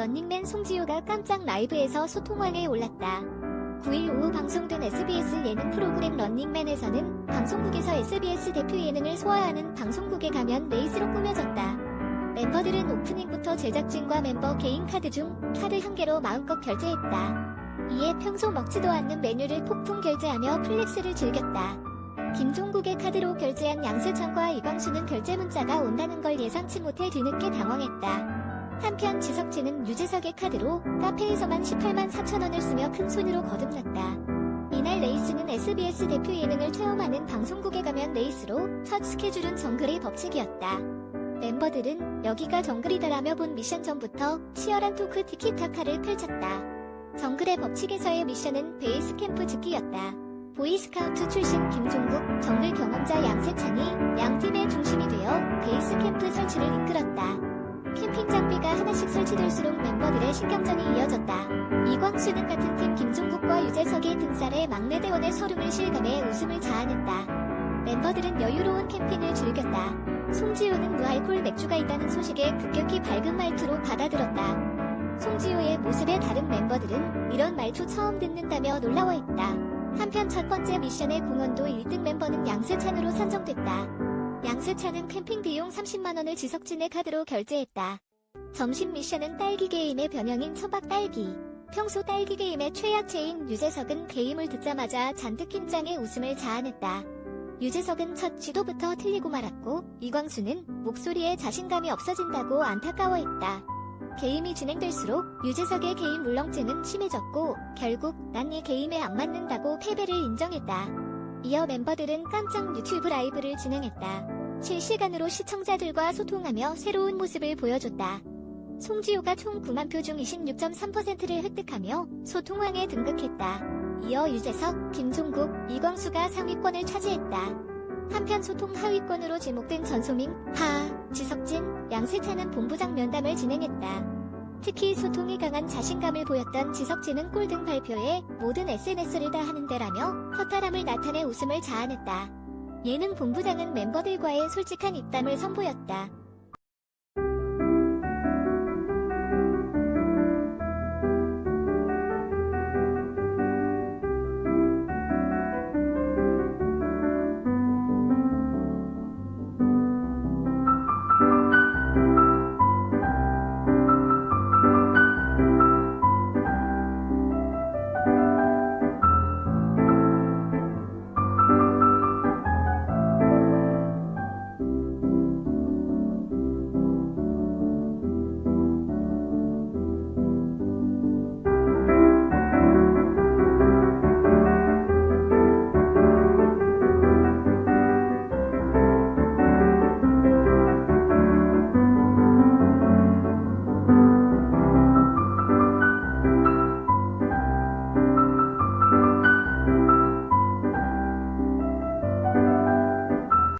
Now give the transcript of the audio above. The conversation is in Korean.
런닝맨 송지효가 깜짝 라이브에서 소통왕에 올랐다. 9일 오후 방송된 SBS 예능 프로그램 런닝맨에서는 방송국에서 SBS 대표 예능을 소화하는 방송국에 가면 레이스로 꾸며졌다. 멤버들은 오프닝부터 제작진과 멤버 개인 카드 중 카드 한 개로 마음껏 결제했다. 이에 평소 먹지도 않는 메뉴를 폭풍 결제하며 플렉스를 즐겼다. 김종국의 카드로 결제한 양세찬과 이광수는 결제 문자가 온다는 걸 예상치 못해 뒤늦게 당황했다. 한편 지석진은 유재석의 카드로 카페에서만 18만 4천 원을 쓰며 큰 손으로 거듭났다. 이날 레이스는 SBS 대표 예능을 체험하는 방송국에 가면 레이스로 첫 스케줄은 정글의 법칙이었다. 멤버들은 여기가 정글이다라며 본 미션 전부터 치열한 토크 티키타카를 펼쳤다. 정글의 법칙에서의 미션은 베이스 캠프 짓기였다. 보이스카우트 출신 김종국, 정글 경험자 양세찬이 양 팀의 중심이 되어 베이스 캠프 설치를 이끌었다. 캠핑 장비가 하나씩 설치될수록 멤버들의 신경전이 이어졌다. 이광수는 같은 팀 김종국과 유재석의 등살에 막내 대원의 서름을 실감해 웃음을 자아냈다. 멤버들은 여유로운 캠핑을 즐겼다. 송지효는 무알콜 맥주가 있다는 소식에 급격히 밝은 말투로 받아들었다. 송지효의 모습에 다른 멤버들은 이런 말투 처음 듣는다며 놀라워했다. 한편 첫 번째 미션의 공헌도 1등 멤버는 양세찬으로 산정됐다. 양세찬은 캠핑 비용 30만원을 지석진의 카드로 결제했다. 점심 미션은 딸기 게임의 변형인 처박 딸기. 평소 딸기 게임의 최약체인 유재석은 게임을 듣자마자 잔뜩 긴장해 웃음을 자아냈다. 유재석은 첫 지도부터 틀리고 말았고, 이광수는 목소리에 자신감이 없어진다고 안타까워했다. 게임이 진행될수록 유재석의 게임 물렁증은 심해졌고, 결국 난 이 게임에 안 맞는다고 패배를 인정했다. 이어 멤버들은 깜짝 유튜브 라이브를 진행했다. 실시간으로 시청자들과 소통하며 새로운 모습을 보여줬다. 송지효가 총 9만 표 중 26.3%를 획득하며 소통왕에 등극했다. 이어 유재석, 김종국, 이광수가 상위권을 차지했다. 한편 소통 하위권으로 지목된 전소민, 하, 지석진, 양세찬은 본부장 면담을 진행했다. 특히 소통이 강한 자신감을 보였던 지석진은 꼴등 발표에 모든 SNS를 다 하는데라며 허탈함을 나타내 웃음을 자아냈다. 예능 본부장은 멤버들과의 솔직한 입담을 선보였다.